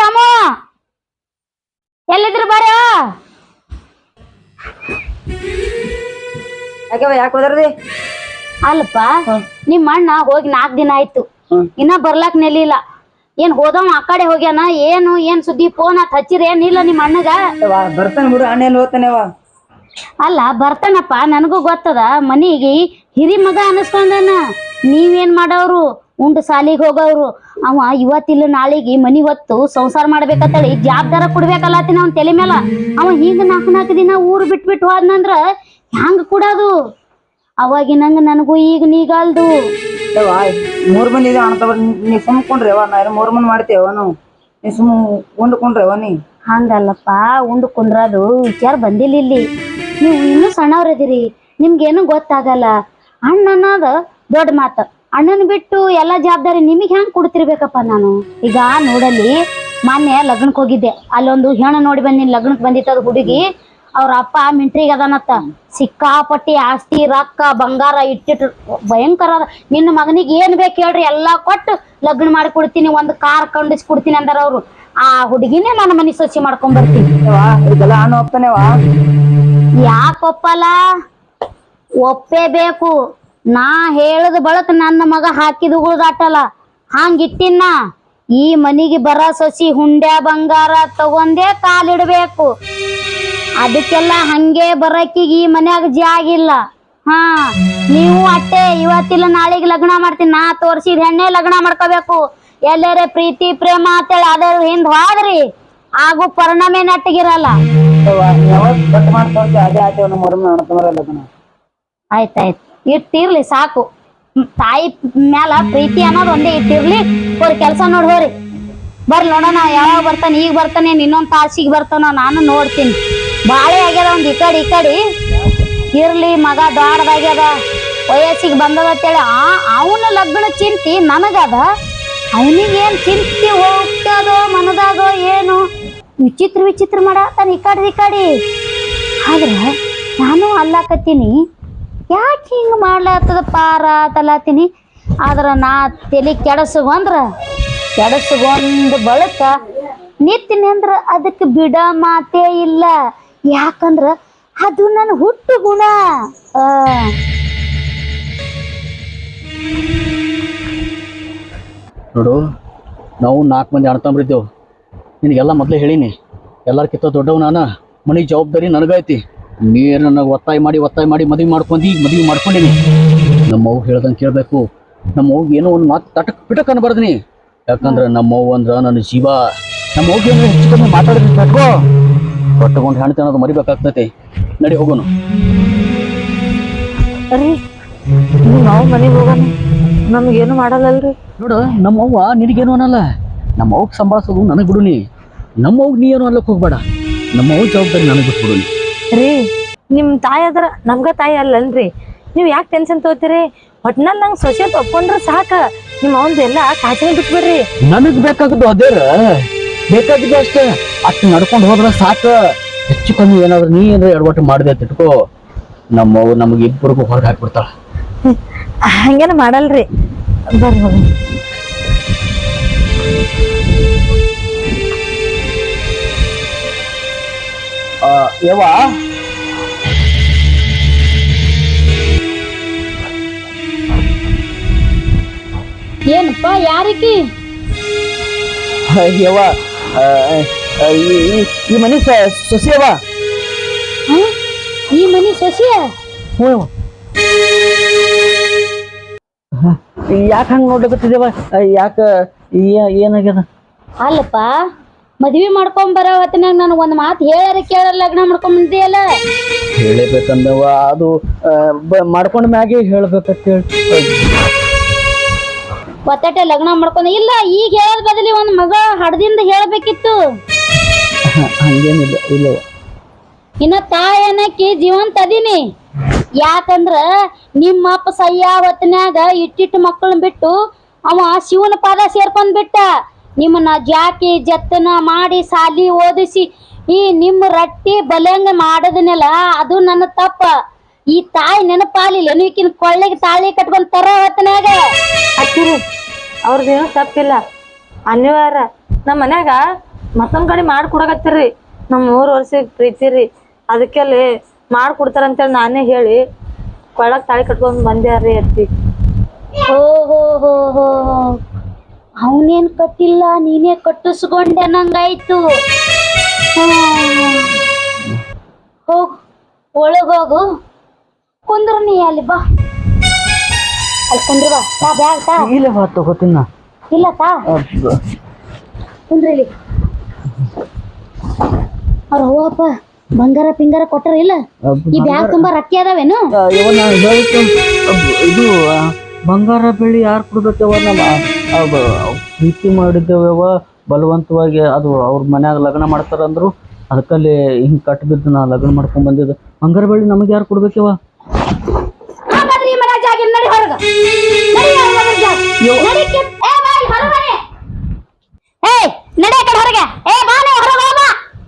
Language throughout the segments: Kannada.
ಶ್ಯಾಮು ಎಲ್ಲಿದ್ರು ಬರ್ಯ ಯಾಕವ ಯಾಕೆ ಹೋದ್ರಿ ಅಲ್ಪ ನಿಮ್ ಅಣ್ಣ ಹೋಗಿ ನಾಲ್ಕ್ ದಿನ ಆಯ್ತು. ಇನ್ನ ಬರ್ಲಾಕ್ ನೆಲಿಲ್ಲ. ಏನ್ ಹೋದವ ಆ ಕಡೆ ಹೋಗ್ಯಾನ? ಏನು ಏನ್ ಸುದ್ದಿ? ಫೋನ್ ಹತ್ ಹಚ್ಚಿರ ಏನಿಲ್ಲ ನಿಮ್ ಅಣ್ಣಗ? ಬರ್ತಾನೆ ಬಿಡು ಅಣ್ಣ ಎಲ್ಲಿ ಹೋಗ್ತಾನೆವ ಅಲ್ಲ ಬರ್ತಾನಪ್ಪ ನನಗೂ ಗೊತ್ತದ. ಮನಿಗೆ ಹಿರಿ ಮಗ ಅನಸ್ಕೊಂಡನ. ನೀವೇನ್ ಮಾಡವ್ರು? ಉಂಡು ಸಾಲಿಗೆ ಹೋಗವ್ರು. ಅವ ಇವತ್ತಿಲ್ಲ ನಾಳೆಗೆ ಮನಿ ಹೊತ್ತು ಸಂಸಾರ ಮಾಡ್ಬೇಕಂತೇಳಿ ಜವಾಬ್ದಾರ ಕೊಡ್ಬೇಕಲ್ಲತ್ತಿನ ಅವ್ನ ತಲೆ ಮೇಲ ಅವ ಹಿಂಗ ನಾಲ್ಕು ನಾಲ್ಕು ದಿನ ಊರು ಬಿಟ್ಬಿಟ್ಟು ಹೋದ್ನಂದ್ರ ಹ್ಯಾಂಗ ಕೂಡದು? ಅವಾಗಿನಂಗ ನನಗೂ ಈಗ ನೀಗಲ್ದು ಮೂರು ಮಂದಿ ಇದೆ ಅಣ್ಣ ತಗೋರಿ. ನೀ ಸುಮ್ ಕುಂಡ್ರಿ ಅವ ನಾ ಮೂರ್ ಮಂದಿ ಮಾಡ್ತೇವ ನಾವು ನೀ ಸುಮ್ ಉಂಡು ಕುಂಡ್ರಿ ನೀ? ಹಂಗಲ್ಲಪ್ಪ ಉಂಡು ಕುಂದ್ರದು ವಿಚಾರ ಬಂದಿಲ್ಲ ಇಲ್ಲಿ. ನೀವು ಇನ್ನೂ ಸಣ್ಣವ್ರದಿರಿ ನಿಮ್ಗೇನು ಗೊತ್ತಾಗಲ್ಲ. ಅಣ್ಣ ಅನ್ನೋದು ದೊಡ್ಡ ಮಾತು. ಅಣ್ಣನ ಬಿಟ್ಟು ಎಲ್ಲ ಜವಾಬ್ದಾರಿ ನಿಮಗೆ ಹೆಂಗೆ ಕೊಡ್ತಿರ್ಬೇಕಪ್ಪ ನಾನು? ಈಗ ನೋಡಲ್ಲಿ ಮೊನ್ನೆ ಲಗ್ನಕ್ಕೆ ಹೋಗಿದ್ದೆ. ಅಲ್ಲೊಂದು ಹೆಣ್ಣು ನೋಡಿ ಬಂದಿನಿ ಲಗ್ನಕ್ಕೆ ಬಂದಿತ್ತದ ಹುಡುಗಿ. ಅವ್ರ ಅಪ್ಪ ಮಿಂಟ್ರಿಗೆ ಅದಾನತ್ತ ಸಿಕ್ಕಾಪಟ್ಟಿ ಆಸ್ತಿ ರೊಕ್ಕ ಬಂಗಾರ ಇಟ್ಟಿಟ್ಟು ಭಯಂಕರ ಅದ. ನಿನ್ನ ಮಗನಿಗೆ ಏನ್ ಬೇಕು ಹೇಳ್ರಿ ಎಲ್ಲಾ ಕೊಟ್ಟು ಲಗ್ನ ಮಾಡಿ ಕೊಡ್ತೀನಿ ಒಂದು ಕಾರ್ ಕಂಡಿಸಿ ಕೊಡ್ತೀನಿ ಅಂದಾರ ಅವ್ರು. ಆ ಹುಡುಗಿನೇ ನನ್ನ ಮನೆ ಸ್ವಚ್ಛ ಮಾಡ್ಕೊಂಡ್ ಬರ್ತೀನಿ. ಒಪ್ಪೇ ಯಾಕೆ ಒಪ್ಪಲ್ಲ ಒಪ್ಪೇಬೇಕು ನಾ ಹೇಳದ ಬಳಕ ನನ್ನ ಮಗ ಹಾಕಿದ ಉಳ್ದಾಟಲ್ಲ ಹಂಗಿಟ್ಟಿನ ಈ ಮನಿಗೆ ಬರ ಸಸಿ ಹುಂಡ್ಯಾ ಬಂಗಾರ ತಗೊಂಡೇ ಕಾಲಿಡ್ಬೇಕು. ಅದಕ್ಕೆಲ್ಲ ಹಂಗೆ ಬರಕಿಗೆ ಈ ಮನ್ಯಾಗ ಜಾಗಿಲ್ಲ ಹಾ ನೀವು ಅಟ್ಟೆ ಇವತ್ತಿಲ್ಲ ನಾಳೆಗೆ ಲಗ್ನ ಮಾಡ್ತೀನಿ ನಾ ತೋರ್ಸಿದ ಹೆಣ್ಣೆ ಲಗ್ನ ಮಾಡ್ಕೋಬೇಕು. ಎಲ್ಲರೇ ಪ್ರೀತಿ ಪ್ರೇಮ ಅಂತೇಳಿ ಅದರ ಹಿಂದ್ ಹೋದ್ರಿ. ಆಗು ಪರಿಣಾಮ ನಟ್ಟಿಗಿರಲ್ಲ. ಆಯ್ತಾಯ್ತು. ಇಟ್ಟಿರ್ಲಿ ಸಾಕು. ತಾಯಿ ಮ್ಯಾಲ ಪ್ರೀತಿ ಅನ್ನೋದು ಒಂದೇ ಇಟ್ಟಿರ್ಲಿ. ಅವ್ರ ಕೆಲಸ ನೋಡಿ ಹೋರಿ. ಬರ್ಲಿ ನೋಡೋಣ ಯಾವಾಗ ಬರ್ತಾನೆ, ಈಗ ಬರ್ತಾನೆ, ಇನ್ನೊಂದು ತಾಸಿಗೆ ಬರ್ತಾನ, ನಾನು ನೋಡ್ತೀನಿ. ಬಾಳೆ ಆಗ್ಯದ ಒಂದು ಈ ಕಡೆ ಈ ಕಡೆ. ಇರ್ಲಿ ಮಗ, ದೊಡ್ಡದಾಗ್ಯದ. ವಯಸ್ಸಿಗೆ ಬಂದದ ಅಂತೇಳಿ, ಆ, ಅವನ ಲಗ್ನ ಚಿಂತಿ ನನಗದ. ಅವನಿಗೇನ್ ಚಿಂತಿ ಹೋಗ್ತದೋ, ಮನದಾಗೋ ಏನು. ವಿಚಿತ್ರ ವಿಚಿತ್ರ ಮಾಡತ್ತಾನ ಈ ಕಡೆ ಈ ಕಡೆ. ಆದ್ರೆ ನಾನು ಅಲ್ಲಾಕತ್ತೀನಿ. ಯಾಕೆ ಹಿಂಗೆ ಮಾಡ್ಲಾತದ ಪಾರ ತಲಾತೀನಿ? ಆದ್ರೆ ನಾ ತಲೆ ಕೆಡಸಗೊಂದ್ರ, ಕೆಡಸಗೊಂದು ಬಳಕ ನಿತ್ತೀನಿ ಅಂದ್ರೆ ಅದಕ್ಕೆ ಬಿಡ ಮಾತೇ ಇಲ್ಲ. ಯಾಕಂದ್ರ ಅದು ನನ್ನ ಹುಟ್ಟು ಗುಣ. ನೋಡು, ನಾವು ನಾಲ್ಕು ಮಂದಿ ಅಣ್ತಂಬ್ರಿದ್ದೇವು ನಿನಗೆಲ್ಲ ಮೊದಲೇ ಹೇಳೀನಿ. ಎಲ್ಲರ್ಕಿಂತ ದೊಡ್ಡವು ನಾನು, ಮನೆ ಜವಾಬ್ದಾರಿ ನನಗೈತಿ. ನೀ ನನಗೆ ಒತ್ತಾಯ ಮಾಡಿ ಒತ್ತಾಯ ಮಾಡಿ ಮದುವೆ ಮಾಡ್ಕೊಂಡು ಈಗ ಮದುವೆ ಮಾಡ್ಕೊಂಡೀನಿ. ನಮ್ಮ ಅವ್ವ ಹೇಳ್ದಂಗೆ ಕೇಳಬೇಕು. ನಮ್ಮ ಅವ್ಗೆ ಏನೋ ಒಂದು ಮಾತು ತಟಕ್ ಪಿಟಕ್ ಅನ್ಬಾರ್ದಿನಿ. ಯಾಕಂದ್ರೆ ನಮ್ಮ ಅವ್ವ ಅಂದ್ರೆ ನನ್ನ ಜೀವ. ನಮ್ಮ ಅವ್ಗೆ ಏನೋ ಹೆಚ್ಚು ಕಮ್ಮಿ ಮಾತಾಡಿದ್ರೆ ತಟ್ಕೋ ಹೊಟ್ಟೆಗೊಂಡು ಹೆಣ್ತಿ ಅನ್ನೋದು ಮರಿಬೇಕಾಗ್ತೈತಿ. ನಡಿ ಹೋಗೋನು. ರೀ ನಾವು ಮನೆಗೆ ಹೋಗೋಣ. ನಮಗೇನು ಮಾಡಲ್ಲಲ್ರಿ? ನೋಡು ನಮ್ಮ ಅವ್ವ ನಿನಗೇನು ಅನ್ನಲ್ಲ. ನಮ್ಮ ಅವ್ಗೆ ಸಂಭಾಳಿಸೋದು ನನಗೆ ಬಿಡುನಿ ನಮ್ಮ ಅವ್ಗೆ ನೀ ಏನು ಅನ್ಲಕ್ಕೆ ಹೋಗ್ಬೇಡ. ನಮ್ಮ ಅವ್ವ ಜವಾಬ್ದಾರಿ ನನಗೆ ಬಿಟ್ಬಿಡು ನೀ. ರೀ ನಿಮ್ ತಾಯಿ ಆದ್ರ ನಮ್ಗ ತಾಯಿ ಅಲ್ಲಲ್ರಿ ನೀವ್ ಯಾಕೆ ಟೆನ್ಷನ್ ತಗೋತೀರಿ? ಒಟ್ನಲ್ಲಿ ನಂಗೆ ಸೊಸೆ ಒಪ್ಕೊಂಡ್ರೆ ಸಾಕ. ನಿಮ್ಮ ಅವನ್ದೆಲ್ಲ ಕಾಚನೆ ಬಿಟ್ಬಿಡ್ರಿ. ನನಗ್ ಬೇಕಾಗದು ಅದೇರ? ಬೇಕಾಗಿದ್ದು ಅಷ್ಟೇ. ಅಷ್ಟು ನಡ್ಕೊಂಡು ಹೋದ್ರ ಸಾಕ. ಹೆಚ್ಚು ಕಮ್ಮಿ ಏನಾದ್ರು ನೀ ಏನಾದ್ರು ಎಡವಟ್ಟು ಮಾಡಿದೆ ತಿಟ್ಕೋ ಇಟ್ಕೋ. ನಮ್ಮ ನಮಗೆ ಇಬ್ಬರಿಗೂ ಹೊರಗೆ ಹಾಕ್ಬಿಡ್ತಾಳ. ಹಂಗೇನ ಮಾಡಲ್ರಿ. ಬರ್ರಿ. ಯವ್ವ? ಏನಪ್ಪ ಯಾರಿಕಿ? ಆ, ಈ- ಮನೆ ಸೊಸೆಯವ? ಈ ಮನಿ ಸೊಸಿಯ? ಹ್ಞೂ ಯಾಕೆ ಹಂಗೆ ಯಾಕ ಯಾಕೆ ಏನಾಗ್ಯದ? ಅಲ್ಲಪ್ಪ ಮದ್ವಿ ಮಾಡ್ಕೊಂಡ್ ಬರೋ ಹೊತ್ತಿನಾಗ ನನಗೆ ಒಂದು ಮಾತು ಹೇಳಾರ ಕೇಳಲ್ಲ ಲಗ್ನ ಮಾಡ್ಕೊಂಡ್ ಬಂದಿಯಲ್ಲ? ಹೇಳಬೇಕಂದವ ಅದು ಮಾಡ್ಕೊಂಡ್ ಮ್ಯಾಗೆ ಹೇಳ್ಬೇಕಂತ ಹೇಳಿ. ಒತ್ತಟೆ ಲಗ್ನ ಮಾಡ್ಕೊಂಡ ಇಲ್ಲ ಈಗ ಹೇಳೋದ್ ಬದಲಿ ಒಂದ್ ಮಗ ಹಡದಿಂದ ಹೇಳ್ಬೇಕಿತ್ತು. ಹಂಗೇನಿಲ್ಲ ಇಲ್ಲ. ಇನ್ನ ತಾಯಿ ಅನ್ನಕ್ಕೆ ಜೀವಂತ ಅದೀನಿ. ಯಾಕಂದ್ರ ನಿಮ್ಮ ಅಪ್ಪ ಸಯ್ಯ ಇಟ್ಟಿಟ್ಟು ಮಕ್ಕಳನ್ನ ಬಿಟ್ಟು ಅವ ಶಿವನ ಪಾದ ಸೇರ್ಕೊಂಡ್ ಬಿಟ್ಟ. ನಿಮ್ಮನ್ನ ಜಾಕಿ ಜತ್ತನ ಮಾಡಿ ಸಾಲಿ ಓದಿಸಿ ಈ ನಿಮ್ಮ ರಟ್ಟಿ ಬಲಂಗ ಮಾಡದನೆಲ್ಲ ಅದು ನನ್ನ ತಪ್ಪ. ಈ ತಾಯಿ ನೆನಪಾಲಿಲ್ಲ ನೀಕಿನ ಕೊಳ್ಳೆಗೆ ತಾಳಿ ಕಟ್ಕೊಂಡ್ ತರ ಹೊತ್ತನಾಗ ಅಕ್ಕಿರಿ ಅವ್ರದ್ದೇನು ತಪ್ಪಿಲ್ಲ. ಅನಿವಾರ ನಮ್ಮ ಮನ್ಯಾಗ ಮತ್ತೊಂದ್ ಕಡೆ ಮಾಡ್ಕೊಡಕತ್ತೀರಿ. ನಮ್ಮ ಮೂರು ವರ್ಷ ಪ್ರೀತಿ ರೀ ಅದಕ್ಕೆ ಅಲ್ಲಿ ಮಾಡ್ಕೊಡ್ತಾರಂತೇಳಿ ನಾನೇ ಹೇಳಿ ಕೊಳ್ಳಕ್ ತಾಳಿ ಕಟ್ಕೊಂಡ್ ಬಂದೆ ರೀ ಅತ್ತಿ ಓ ಹೋ ಹೋ ಹೋ. ಅವನೇನ್ ಕಟ್ಟಿಲ್ಲ ನೀನೇ ಕಟ್ಟಿಸ್ಕೊಂಡೆ ನಂಗಾಯ್ತು. ಹೋಗ್ ಒಳಗ್ ಹೋಗು. ಕುಂದ್ರು ನೀ ಅಲ್ಲಿ ಬಾ. ಅಲ್ಲಿ ಕುಂದ್ರು ಬಾ. ತಾ ಬ್ಯಾಗ್ ತಾ ಇಲ್ಲ ಬಾ ತಗೋತೀನಿ ಇಲ್ಲ ತಾ ಕುಂದ್ರಿ ಇಲ್ಲಿ. ಅವ್ರ ಹೋಗಪ್ಪ. ಬಂಗಾರ ಪಿಂಗಾರ ಕೊಟ್ಟರ ಇಲ್ಲ? ಈ ಬ್ಯಾಗ್ ತುಂಬಾ ರೊಕ್ಕ ಅದಾವೇನು? ಇದು ಬಂಗಾರ ಬೆಳ್ಳಿ ಯಾರು ಕೊಡ್ಬೇಕವ ನಮ್ಮ ಪ್ರೀತಿ ಮಾಡಿದ್ದೇವ ಬಲವಂತವಾಗಿ ಅದು ಅವ್ರ ಮನ್ಯಾಗ ಲಗ್ನ ಮಾಡ್ತಾರ ಅಂದ್ರು ಅದಕ್ಕಲ್ಲಿ ಹಿಂಗ್ ಕಟ್ ಬಿದ್ದು ನಾ ಲಗ್ನ ಮಾಡ್ಕೊಂಡ್ ಬಂದಿದ್ದೆ. ಬಂಗಾರ ಬೆಳ್ಳಿ ನಮಗೆ ಯಾರು ಕೊಡ್ಬೇಕವ?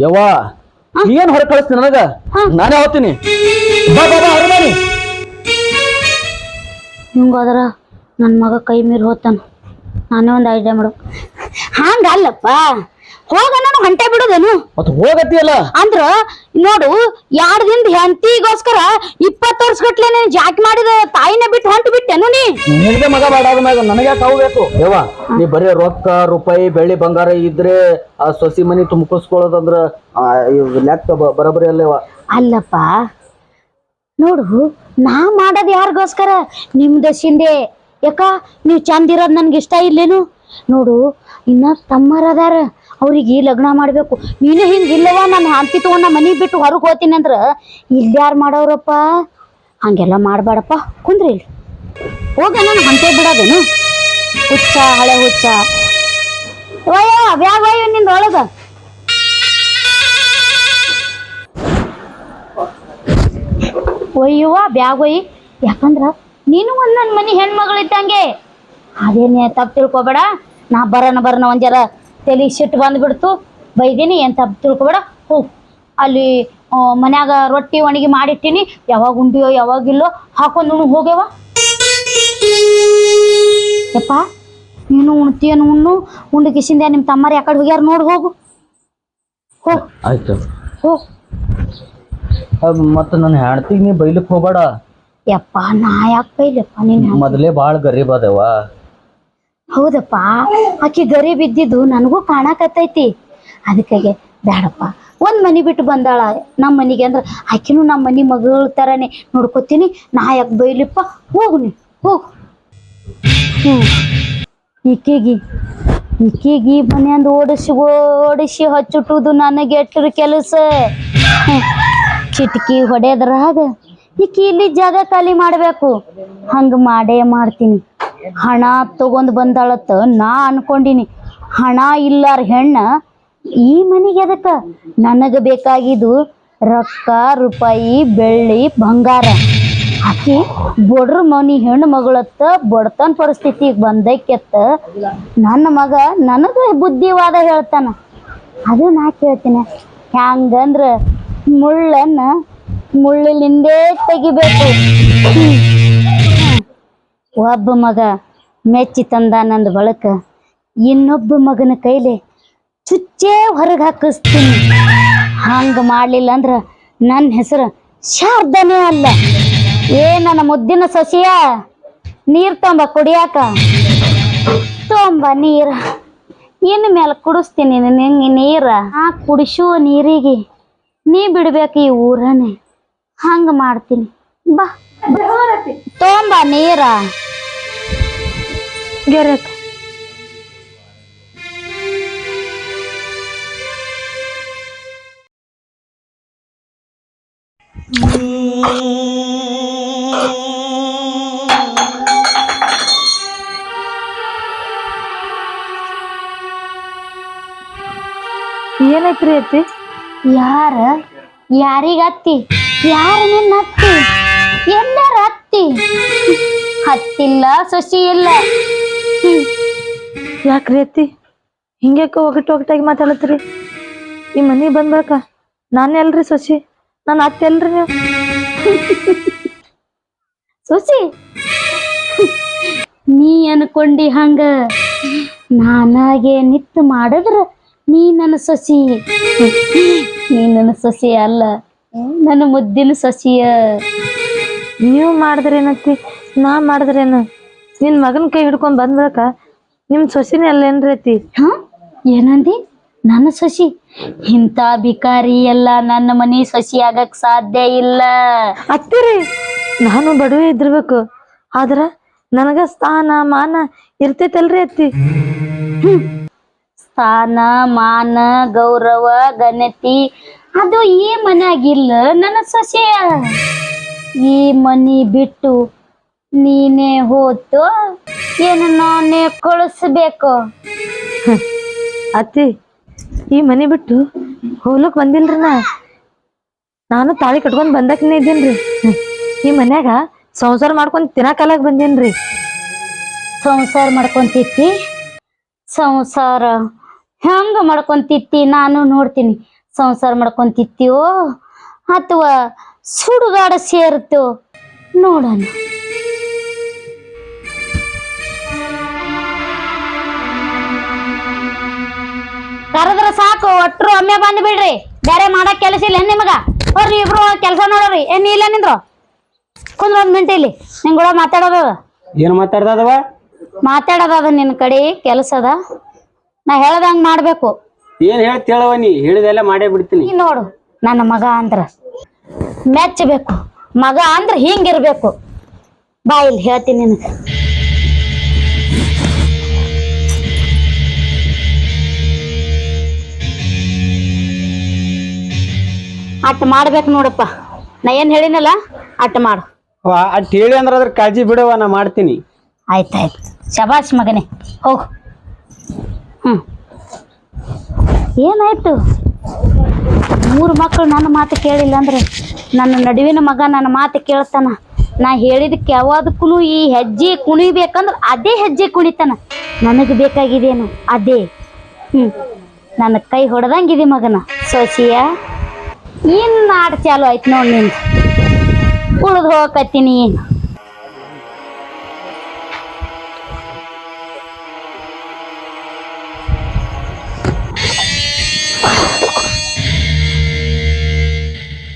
ಯವ್ವ ಏನ್ ಹೊರ ಕಳಿಸ್ತೀನಿ ನನಗ? ನಾನೇ ಹೋಗ್ತೀನಿ. ಬಾ ಬಾ ಬಾ ಹೊರ ಬನ್ನಿ. ಹಿಂಗಾದ್ರ ನನ್ನ ಮಗ ಕೈ ಮೀರಿ ಹೋತಾನ ನಾನೇ ಒಂದು ಐಡಿಯಾ ಮಾಡು. ಹಂಗಲ್ಲಪ್ಪ ಹೋಗ ನಾನು ಹೊಂಟೆ ಬಿಡುದೇನು? ಮತ್ ಹೋಗತ್ತಿಯಲ್ಲ? ಅಂದ್ರ ನೋಡು ಎರಡ್ ದಿನ ಹೆಂಡತಿಗೋಸ್ಕರ ಇಪ್ಪತ್ತು ವರ್ಷ ಗಟ್ಲೆ ನೀನ್ ಜಾಕ್ ಮಾಡಿದ ತಾಯಿನ ಬಿಟ್ಟು ಹೊಂಟು ಬಿಟ್ಟೆನು ನೀ? ನಿನಗೆ ಮಗ ಬಾಡಾದ ಮ್ಯಾಗ ನನಗೆ ಯಾಕೆ ಬೇಕು? ಯವ್ವ ನೀ ಬರೀ ರೊಕ್ಕ ರೂಪಾಯಿ ಬೆಳ್ಳಿ ಬಂಗಾರ ಇದ್ರೆ ಆ ಸೊಸಿ ಮನಿ ತುಂಬಿಸ್ಕೊಳ್ಳೋದಂದ್ರ ಲೆಕ್ಕ ಬರಬರಿ ಅಲ್ಲೇವ ಅಲ್ಲಪ್ಪ. ನೋಡು ನಾ ಮಾಡೋದು ಯಾರಿಗೋಸ್ಕರ? ನಿಮ್ದ ದಶಿಂದೆ ಯಾಕ? ನೀವು ಚಂದ ಇರೋದು ನನ್ಗೆ ಇಷ್ಟ ಇಲ್ಲೇನು? ನೋಡು, ಇನ್ನ ತಮ್ಮರ ಅದಾರ, ಅವ್ರಿಗೆ ಲಗ್ನ ಮಾಡ್ಬೇಕು. ನೀನು ಹಿಂಗಿಲ್ಲವ ನಾನು ಹಂತಿ ತಗೊಂಡ ಮನೆಗೆ ಬಿಟ್ಟು ಹೊರಗೆ ಹೋಗ್ತೀನಿ ಅಂದ್ರ ಇಲ್ಲಿ ಯಾರು ಮಾಡೋರಪ್ಪ? ಹಂಗೆಲ್ಲ ಮಾಡಬೇಡಪ್ಪ ಕುಂದ್ರಿ ಇಲ್ಲಿ. ಹೋಗ, ನಾನು ಹಂತೆ ಬಿಡೋದೇನು? ಹುಚ್ಚ, ಹಳೆ ಹುಚ್ಚ. ವಯ್ಯ ನಿಂದ ಒಳಗ. ಒಯ್ಯುವ, ಬ್ಯಾಗ್ ಒಯ್ಯಿ. ಯಾಕಂದ್ರ ನೀನು ಒಂದ್ ನನ್ನ ಮನೆ ಹೆಣ್ಮಗಳಿದ್ದಂಗೆ. ಅದೇನೇ ತಪ್ಪು ತಿಳ್ಕೊಬೇಡ? ನಾ ಬರೋಣ ಬರೋಣ ಒಂದ್ ಜರ ತಲೆ ಸಿಟ್ಟು ಬಂದ್ಬಿಡ್ತು. ಬೈದೀನಿ ಏನ್ ತಪ್ಪು ತಿಳ್ಕೊಬೇಡ? ಹೋಗ್ ಅಲ್ಲಿ ಮನ್ಯಾಗ ರೊಟ್ಟಿ ಒಣಗಿ ಮಾಡಿಟ್ಟಿನಿ. ಯಾವಾಗ ಉಂಡಿಯೋ ಯಾವಾಗಿಲ್ಲೋ ಹಾಕೊಂಡು ಉಣ್ಣು ಹೋಗ್ಯವ. ಯಪ್ಪ ನೀನು ಉಣ್ತೀಯನು ಉಣ್ಣು. ಉಂಡು ಕಿಸಿಂದ ನಿಮ್ಮ ತಮ್ಮರು ಯಾಕಡೆ ಹೋಗ್ಯಾರ ನೋಡಿ ಹೋಗು. ಹೋಗ್ ಆಯ್ತು. ಹೋಗ್ ಮತ್ತೆ ನನ್ನ ಹೆಣ್ತಿಗೆ ನೀ ಬೈಲಿಕ್ಕೆ ಹೋಗ್ಬೇಡ. ಯಪ್ಪ ನಾ ಯಾಕೆ ಬೈಲಪ್ಪ ನೀನ್ ಮೊದಲೇ ಬಾಳ ಗರೀಬ್ ಅದೇವ. ಹೌದಪ್ಪ ಆಕಿ ಗರಿ ಬಿದ್ದಿದ್ದು ನನಗೂ ಕಾಣಕತ್ತೈತಿ. ಅದಕ್ಕಾಗೆ ಬೇಡಪ್ಪ ಒಂದ್ ಮನಿ ಬಿಟ್ಟು ಬಂದಾಳ ನಮ್ಮ ಮನಿಗೆ ಅಂದ್ರ ಆಕಿನೂ ನಮ್ಮ ಮನಿ ಮಗಳ ಥರನೇ ನೋಡ್ಕೊತೀನಿ. ನಾ ಯಾಕೆ ಬೈಲಿಪ್ಪ ಹೋಗು ನೀ ಹೋಗು. ಹ್ಮ್ ಈಕೆಗಿ ಈಕೆಗಿ ಮನೆಯಂದು ಓಡಿಸಿ ಓಡಿಸಿ ಹಚ್ಚುಟ್ಟುದು ನನಗೆ ಎಟ್ಟರ ಕೆಲಸ. ಚಿಟಕಿ ಕಿಟಕಿ ಹೊಡೆದ್ರಾಗ ಈಕಿ ಇಲ್ಲಿ ಜಾಗ ಖಾಲಿ ಮಾಡಬೇಕು. ಹಂಗ ಮಾಡೇ ಮಾಡ್ತೀನಿ. ಹಣ ತಗೊಂಡ್ ಬಂದಾಳತ್ತ ನಾ ಅನ್ಕೊಂಡಿನಿ. ಹಣ ಇಲ್ಲಾರ ಹೆಣ್ಣ ಈ ಮನೆಗೆ ಅದಕ್ಕ ನನಗೆ ಬೇಕಾಗಿದ್ದು ರೊಕ್ಕ, ರೂಪಾಯಿ, ಬೆಳ್ಳಿ, ಬಂಗಾರ. ಆಕಿ ಬೊಡ್ರ ಮನಿ ಹೆಣ್ಣು ಮಗಳತ್ತ ಬಡತನ ಪರಿಸ್ಥಿತಿಗೆ ಬಂದಕ್ಕೆತ್ತ ನನ್ನ ಮಗ ನನಗ ಬುದ್ಧಿವಾದ ಹೇಳ್ತಾನ. ಅದು ನಾ ಕೇಳ್ತೀನಿ. ಹ್ಯಾಂಗಂದ್ರ ಮುಳ್ಳನ್ನ ಮುಳ್ಳಿಲಿಂದೇ ತೆಗಿಬೇಕು. ಒಬ್ಬ ಮಗ ಮೆಚ್ಚಿ ತಂದ ನಂದು ಬಳಕ. ಇನ್ನೊಬ್ಬ ಮಗನ ಕೈಲಿ ಚುಚ್ಚೇ ಹೊರಗೆ ಹಾಕಿಸ್ತೀನಿ. ಹಂಗ ಮಾಡಲಿಲ್ಲ ಅಂದ್ರ ನನ್ನ ಹೆಸರು ಶಾರ್ದನೇ ಅಲ್ಲ. ಏ ನನ್ನ ಮುದ್ದಿನ ಸಸಿಯ, ನೀರ್ ತೊಂಬ ಕುಡಿಯಾಕ. ತೊಂಬ ನೀರು. ಇನ್ನು ಮೇಲೆ ಕುಡಿಸ್ತೀನಿ ನಿಂಗೆ ನೀರ. ಆ ಕುಡಿಸುವ ನೀರಿಗೆ ನೀ ಬಿಡ್ಬೇಕು ಈ ಊರನೇ. ಹಂಗ ಮಾಡ್ತೀನಿ. ಬಾ. ತುಂಬಾ ನೀರ. ಗೆರತ್. ಏನೈತ್ರಿ ಅತ್ತಿ? ಯಾರ? ಯಾರಿಗ ಅತ್ತಿ ಯಾರ ನಿನ್ನ ಅತ್ತಿ ಎಲ್ಲರ ಅತ್ತಿ ಹತ್ತಿಲ್ಲ ಸಸಿ ಇಲ್ಲ. ಯಾಕ್ರಿ ಅತ್ತಿ? ಹಿಂಗ್ಯಾಕ ಒಗಟ್ ಒಗಟಾಗಿ ಮಾತಾಡತ್ರಿ ಈ ಮನಿ ಬಂದ್ಬೇಕ ನಾನು ಎಲ್ರಿ ಸೊಸಿ? ನನ್ನ ಅತ್ತಿ ಎಲ್ರಿ ನೀವು? ಸೊಸಿ? ನೀ ಅನ್ಕೊಂಡಿ ಹಂಗ. ನಾನಾಗೆ ನಿತ್ತು ಮಾಡಿದ್ರ ನೀ ನನ್ನ ಸೊಸಿ. ನೀ ನನ್ನ ಸೊಸಿ ಅಲ್ಲ. ನನ್ನ ಮುದ್ದಿನ ಸಸಿಯ ನೀವು ಮಾಡಿದ್ರೇನತ್ತಿ ನಾ ಮಾಡಿದ್ರೇನು? ನಿನ್ ಮಗನ ಕೈ ಹಿಡ್ಕೊಂಡ್ ಬಂದ್ಬೇಕ ನಿಮ್ ಸೊಸಿನೇ ಎಲ್ಲ ಏನ್ರೈತಿ ಹ? ಏನಂದಿ? ನನ್ನ ಸಸಿ? ಇಂಥ ಬಿಕಾರಿ ಎಲ್ಲ ನನ್ನ ಮನೆ ಸಸಿ ಆಗಕ್ ಸಾಧ್ಯ ಇಲ್ಲ. ಅತ್ತಿರಿ ನಾನು ಬಡವೆ ಇದ್ದಿರ್ಬೇಕು. ಆದ್ರ ನನಗ ಸ್ಥಾನ ಮಾನ ಇರ್ತೈತಲ್ರಿ ಅತ್ತಿ? ಸ್ಥಾನ ಮಾನ ಗೌರವ ಘನತಿ ಅದು ಈ ಮನ್ಯಾಗಿಲ್ಲ. ನನ್ನ ಸೊಸೆ ಈ ಮನಿ ಬಿಟ್ಟು ನೀನೇ ಹೋತು ಏನು ನಾನೇ ಕಳಿಸ್ಬೇಕು? ಅತ್ತಿ ಈ ಮನೆ ಬಿಟ್ಟು ಹೋಗ್ಲಕ್ ಬಂದಿಲ್ರಿ ನಾ? ನಾನು ತಾಳಿ ಕಟ್ಕೊಂಡ್ ಬಂದಕ್ನೇ ಇದ್ದೀನ್ರಿ. ಈ ಮನ್ಯಾಗ ಸಂಸಾರ ಮಾಡ್ಕೊಂಡ್ ತಿನ್ನಕಾಲಾಗ ಬಂದೇನ್ರಿ. ಸಂಸಾರ ಮಾಡ್ಕೊಂತಿತ್ತಿ ಸಂಸಾರ ಹೆಂಗ ಮಾಡ್ಕೊಂತಿತ್ತಿ ನಾನು ನೋಡ್ತೀನಿ. ಸಂಸಾರ ಮಾಡ್ಕೊಂತಿತ್ತೀವೋ? ಅಥವಾ ಸುಡುಗಾಡ ಸೇರ್ತೋ ನೋಡೋಣ. ಕರೆದ್ರ ಸಾಕು ಒಟ್ರು ಒಮ್ಮೆ ಬಂದು ಬಿಡ್ರಿ. ಬೇರೆ ಮಾಡಕ್ ಕೆಲಸ ಇಲ್ಲ ನಿಮಗ? ಬರ್ರಿ ಇಬ್ರು ಕೆಲಸ ನೋಡ್ರಿ. ಏನ್ ಇಲ್ಲ ನಿಂದ್ರು? ಕುಂದ್ರ ಒಂದ್ ಮಿಂಟ್ ಇಲ್ಲಿ. ನಿಂಗ್ ಕೂಡ ಮಾತಾಡೋದ ಏನ್ ಮಾತಾಡ್ದವ ಮಾತಾಡೋದ ನಿನ್ ಕಡೆ ಕೆಲಸ ಅದ. ನಾ ಹೇಳ್ದಂಗ್ ಮಾಡ್ಬೇಕು. ಏನ್ ಹೇಳ್ತಿ ಹೇಳವ ನೀ? ಹೇಳಿದೆಲ್ಲ ಮಾಡೇ ಬಿಡ್ತೀನಿ. ನೀ ನೋಡು ನನ್ನ ಮಗ ಅಂದ್ರ ಮೆಚ್ಚಬೇಕು. ಮಗ ಅಂದ್ರ ಹಿಂಗಿರ್ಬೇಕು. ಬಾ ಇಲ್ಲಿ ಹೇಳ್ತೀನಿ ನಿನಗೆ. ಅಟ್ ಮಾಡ್ಬೇಕು ನೋಡಪ್ಪ. ನಾ ಏನ್ ಹೇಳಿನಲ್ಲ ಅಟ್ ಮಾಡು. ವಾ ಅಟ್ ಹೇಳಿ ಅಂದ್ರ ಅದ್ರ ಕಾಳಜಿ ಬಿಡುವ ನಾ ಮಾಡ್ತೀನಿ. ಆಯ್ತಾಯ್ತು. ಶಬಾಷ್ ಮಗನೇ ಹೋಗು. ಹ್ಮ್. ಏನಾಯ್ತು? ಮೂರು ಮಕ್ಕಳು ನನ್ನ ಮಾತು ಕೇಳಿಲ್ಲ ಅಂದ್ರೆ ನನ್ನ ನಡುವಿನ ಮಗ ನನ್ನ ಮಾತು ಕೇಳ್ತಾನ. ನಾ ಹೇಳಿದಕ್ಕೆ ಯಾವ್ದಕ್ಕೂ ಈ ಹೆಜ್ಜೆ ಕುಣಿಬೇಕಂದ್ರೆ ಅದೇ ಹೆಜ್ಜೆ ಕುಣಿತಾನ. ನನಗೆ ಬೇಕಾಗಿದೇನು? ಅದೇ. ಹ್ಮ್. ನನ್ನ ಕೈ ಹೊಡೆದಂಗಿದೆ ಮಗನ. ಸೋಸಿಯ ಇನ್ನು ನಾಡು ಚಾಲು ಆಯ್ತು ನೋಡಿ ನಿಂದು? ಉಳಿದು ಹೋಗಕತ್ತೀನಿ ಏನು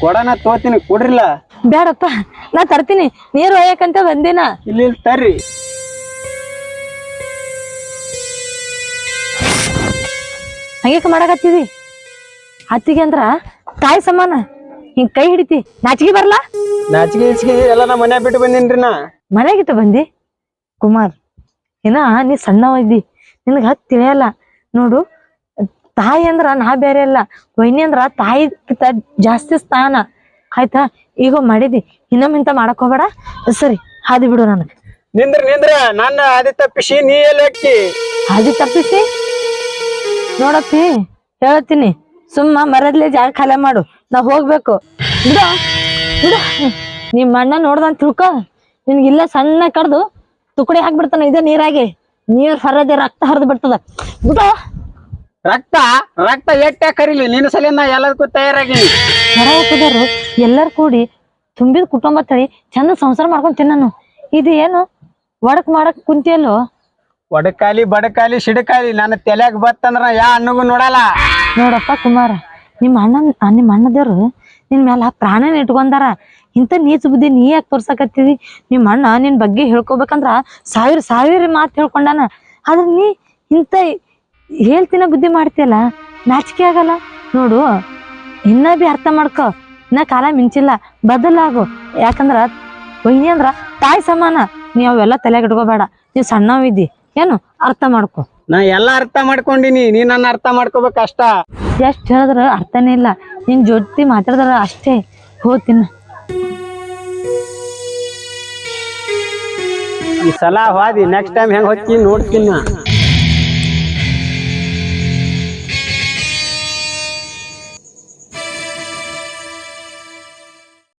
ಕೊಡನ ತೋತೀನಿ ಕೊಡ್ರಿಲ್ಲ. ಬೇಡಪ್ಪ ನಾ ತರ್ತೀನಿ. ನೀರು ಒಯ್ಯಕಂತ ಬಂದೇನ. ಇಲ್ಲಿ ಇಲ್ಲಿ ತರ್ರಿ. ಹಂಗೆ ಮಾಡಕತ್ತಿದಿ? ಅತ್ತಿಗೆ ಅಂದ್ರ ತಾಯಿ ಸಮಾನ. ಹಿಂಗ್ ಕೈ ಹಿಡಿತಿ. ನಾಚಿಗೆ ಬರ್ಲಾ? ನಾಚಿಗೆ ಇಚ್ಚಿಗೆ ಎಲ್ಲ ನಾ ಮನ್ಯಾಗ ಬಿಟ್ಟು ಬಂದಿನ್ರಿ ನಾ. ಮನೆಗಿತ್ತ ಬಂದಿ? ಕುಮಾರ್ ಏನ ನೀ ಸಣ್ಣವ ಇದ್ದಿ. ನಿನಗ ಹತ್ ತಿಳಿಯಲ್ಲ. ನೋಡು ತಾಯಿ ಅಂದ್ರ ನಾ ಬೇರೆ ಅಲ್ಲ ವೈನಿ ಅಂದ್ರ ತಾಯಿ ಜಾಸ್ತಿ ಸ್ಥಾನ. ಆಯ್ತಾ? ಈಗ ಮಾಡಿದಿ ಇನ್ನೊಮ್ಮಿಂತ ಮಾಡಕ್ ಹೋಗ್ಬೇಡ. ಸರಿ ಹಾದಿ ಬಿಡು ನನಗೆ. ನಿಂದ್ರ ನಿಂದ್ರ ನನ್ನ ಹಾದಿ ತಪ್ಪಿಸಿ ನೀ ಎಲ್ಲಿ ಹಾದಿ ತಪ್ಪಿಸಿ? ನೋಡಪ್ಪಿ ಹೇಳ್ತೀನಿ ಸುಮ್ಮ ಮರದ್ಲೆ ಜಾಗ ಖಾಲಿ ಮಾಡು ನಾ ಹೋಗ್ಬೇಕು. ಬಿಡ ಬಿಡ. ನಿಮ್ ಅಣ್ಣ ನೋಡ್ದಂತ ತಿಳ್ಕೊ. ನಿನ್ಗಿಲ್ಲ ಸಣ್ಣ ಕಡ್ದು ತುಕಡಿ ಹಾಕ್ಬಿಡ್ತಾನ ಇದೇ ನೀರಾಗಿ. ನೀರ್ ಹರದೆ ರಕ್ತ ಹರಿದು ಬಿಡ್ತದ. ಬಿಡ. ರಕ್ತ ರಕ್ತ ಎಟ್ಟೆ ಕರೀಲಿ. ನಿನ್ನ ಸಲ ನಾ ಎಲ್ಲದಕ್ಕೂ ತಯಾರಾಗಿನಿ ಎಲ್ಲರೂ ಕೂಡಿ ತುಂಬಿದ ಕುಟುಂಬ ತಳಿ ಚಂದ ಸಂಸಾರ ಮಾಡ್ಕೊಂಡ್ ತಿನ್ನನು ಇದು ಏನು? ಒಡಕ್ ಮಾಡಕ್ ಕುಂತಿಯಲ್ಲೋ? ಒಡಕಾಲಿ ಬಡಕಾಲಿ ಸಿಡಕಾಲಿ. ನನ್ನ ತಲೆಗ್ ಬತ್ತಂದ್ರ ಯಾ ಅನ್ನಗೂ ನೋಡಲ್ಲ. ನೋಡಪ್ಪ ಕುಮಾರ ನಿಮ್ಮ ಅಣ್ಣ ನಿಮ್ಮ ಅಣ್ಣದೇವ್ರು ನಿನ್ ಮ್ಯಾಲ ಪ್ರಾಣನ ಇಟ್ಕೊಂಡಾರ. ಇಂತ ನೀಚ ಬುದ್ಧಿ ನೀ ಯಾಕೆ ತೋರ್ಸಕತ್ತೀವಿ ನಿಮ್ಮ ಅಣ್ಣ ನಿನ್ ಬಗ್ಗೆ ಹೇಳ್ಕೊಬೇಕಂದ್ರ ಸಾವಿರ ಸಾವಿರ ಮಾತು ಹೇಳ್ಕೊಂಡಾನ. ಆದ್ರೆ ನೀ ಇಂಥ ಹೇಳ್ತಿನ ಬುದ್ಧಿ ಮಾಡ್ತಿಯಲ್ಲ? ನಾಚಿಕೆ ಆಗಲ್ಲ? ನೋಡು ಇನ್ನ ಬಿ ಅರ್ಥ ಮಾಡ್ಕೊ. ಇನ್ನ ಕಾಲ ಮಿಂಚಿಲ್ಲ. ಬದಲಾಗು. ಯಾಕಂದ್ರ ವಹಿನಿ ಅಂದ್ರ ತಾಯಿ ಸಮಾನ. ನೀ ಅವೆಲ್ಲ ತಲೆಗೆ ಇಟ್ಕೋಬೇಡ. ನೀವ್ ಸಣ್ಣವಿದ್ದಿ. ಏನು? ಅರ್ಥ ಮಾಡ್ಕೊ. ನಾ ಎಲ್ಲ ಅರ್ಥ ಮಾಡ್ಕೊಂಡಿನಿ. ನೀ ನನ್ನ ಅರ್ಥ ಮಾಡ್ಕೋಬೇಕು ಅಷ್ಟ. ಎಷ್ಟ್ ಹೇಳಿದ್ರ ಅರ್ಥನೇ ಇಲ್ಲ. ನಿನ್ ಜೊತೆ ಮಾತಾಡಿದ್ರ ಅಷ್ಟೇ. ಹೋತಿನ ಈ ಸಲ ಹೋದಿ. ನೆಕ್ಸ್ಟ್ ಟೈಮ್ ಹೆಂಗ್ ಹೋಗ್ತೀನಿ ನೋಡ್ತೀನಿ.